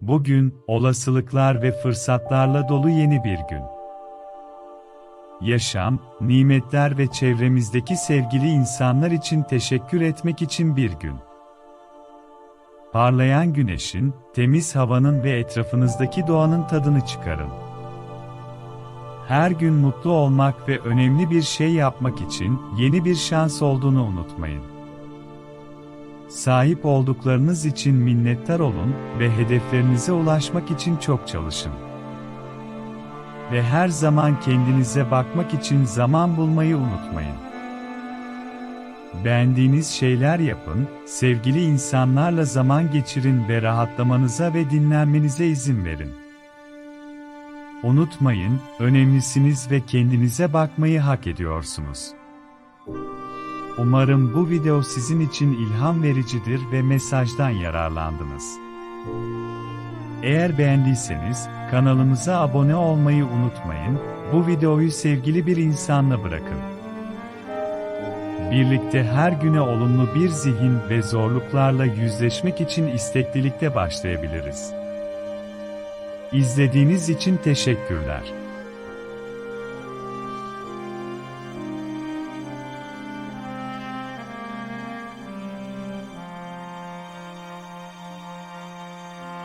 Bugün, olasılıklar ve fırsatlarla dolu yeni bir gün. Yaşam, nimetler ve çevremizdeki sevgili insanlar için teşekkür etmek için bir gün. Parlayan güneşin, temiz havanın ve etrafınızdaki doğanın tadını çıkarın. Her gün mutlu olmak ve önemli bir şey yapmak için yeni bir şans olduğunu unutmayın. Sahip olduklarınız için minnettar olun ve hedeflerinize ulaşmak için çok çalışın. Ve her zaman kendinize bakmak için zaman bulmayı unutmayın. Beğendiğiniz şeyler yapın, sevgili insanlarla zaman geçirin ve rahatlamanıza ve dinlenmenize izin verin. Unutmayın, önemlisiniz ve kendinize bakmayı hak ediyorsunuz. Umarım bu video sizin için ilham vericidir ve mesajdan yararlandınız. Eğer beğendiyseniz, kanalımıza abone olmayı unutmayın, bu videoyu sevgili bir insanla bırakın. Birlikte her güne olumlu bir zihin ve zorluklarla yüzleşmek için isteklilikte başlayabiliriz. İzlediğiniz için teşekkürler.